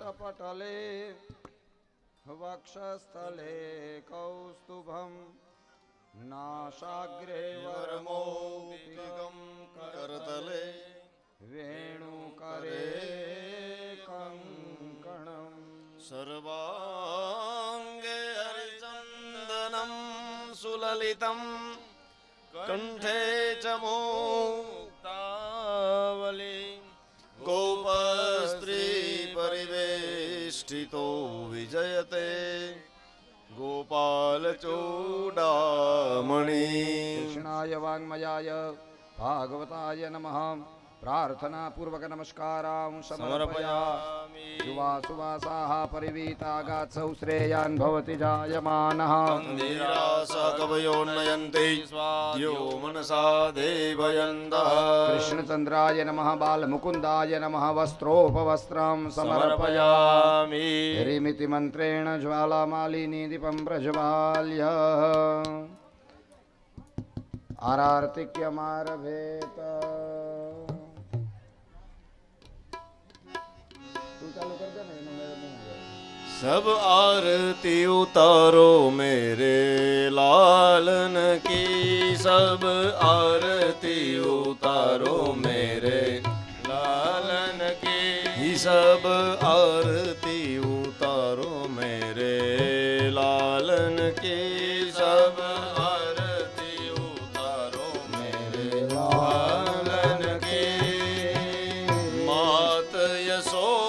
करपटले वक्षस्थले कौस्तुभं नासाग्रे वरमौक्तिकं करतले वेणुकरे कङ्कणम् सर्वाङ्गे हरिचन्दनं सुललितं कण्ठे च मुक्तावली विजयते गोपालचूडामणि कृष्णाय वाङ्मयाय भागवताय नमः प्रार्थनापूर्वक नमस्कारां समर्पया समर्पयामि। सुवासुवासाः परिवीतागात्सौ श्रेयान् भवति जायमानः। कवयो नयन्ति स्वाद्यो मनसा देवयन्तः। कृष्णचन्द्राय नमः बालमुकुन्दाय नमः वस्त्रोपवस्त्रं समर्पयामि। हरिमिति मन्त्रेण ज्वालामालिनी दीपं प्रज्वाल्य। आरार्तिक्यमारभेत। ਸਭ ਆਰਤੀ ਉਤਾਰੋ ਮੇਰੇ ਲਾਲਨ ਕੀ। ਸਭ ਆਰਤੀ ਉਤਾਰੋ ਮੇਰੇ ਲਾਲਨ ਕੀ। ਸਭ ਆਰਤੀ ਉਤਾਰੋ ਮੇਰੇ ਲਾਲਨ ਕੀ। ਸਭ ਆਰਤੀ ਉਤਾਰੋ ਕੀ। ਮਾਤ ਯਸੋ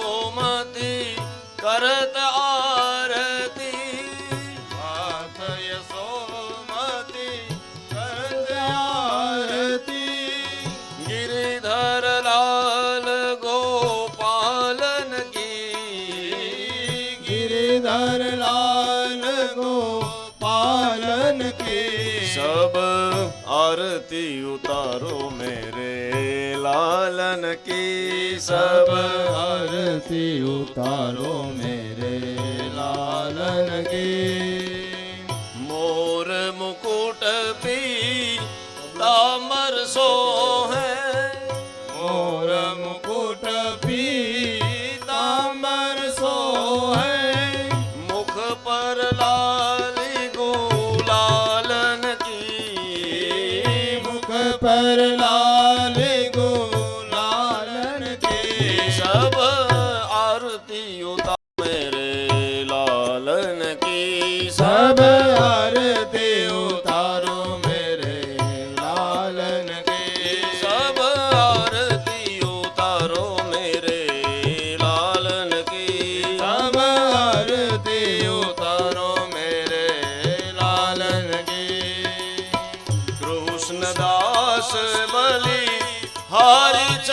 आरती उतारो मेरे लालन की सब आरती उतारो मेरे लालन की पर लाल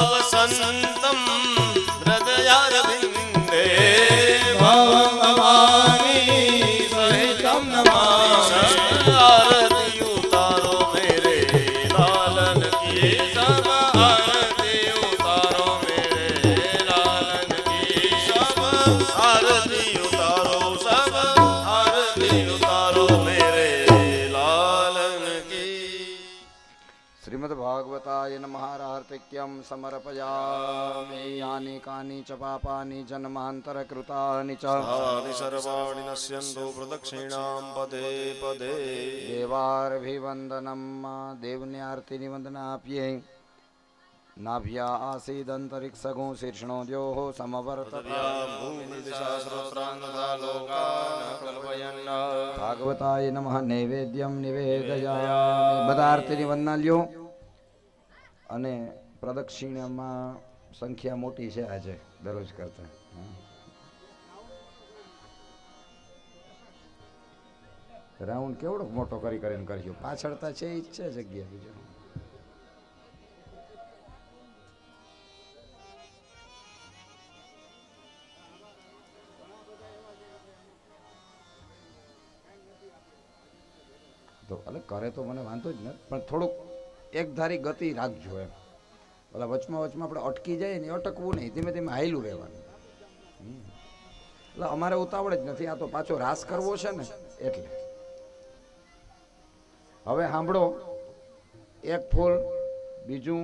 भावसन्तम् श्रीमद्भागवताय नमहारार्तिक्यं समर्पयामि। यानि कानि च पापानि जन्मान्तरकृतानि च। सर्वाणि नश्यन्तु प्रदक्षिणां पदे पदे। देवार्भिवन्दनं देवन्यार्तिनिवन्दनाप्ये। नाभ्या आसीदन्तरिक्षगो शीर्षणो द्योः समवर्तभूमिदिशास्रोत्राङ्गलोकान् भागवताय नमः नैवेद्यं निवेदयामि। बदार्तिनिवन्नाल्यो અને પ્રદક્ષિણામાં સંખ્યા મોટી છે આજે, દરરોજ કરતા. રાઉન્ડ કેવડો મોટો કરી કરીને કર્યો પાછળ તો છે એ જ છે જગ્યા બીજો. તો એટલે કરે તો મને વાંધો જ નથી, પણ થોડુંક એક ધારી ગતિ રાખજો એમ. ઓલા વચમાં વચમાં આપણે અટકી જાય ને અટકવું નહીં, ધીમે ધીમે હાયલું રહેવાનું. એટલે અમારે ઉતાવળ જ નથી, આ તો પાછો રાસ કરવો છે ને, એટલે. હવે સાંભળો, એક ફૂલ, બીજું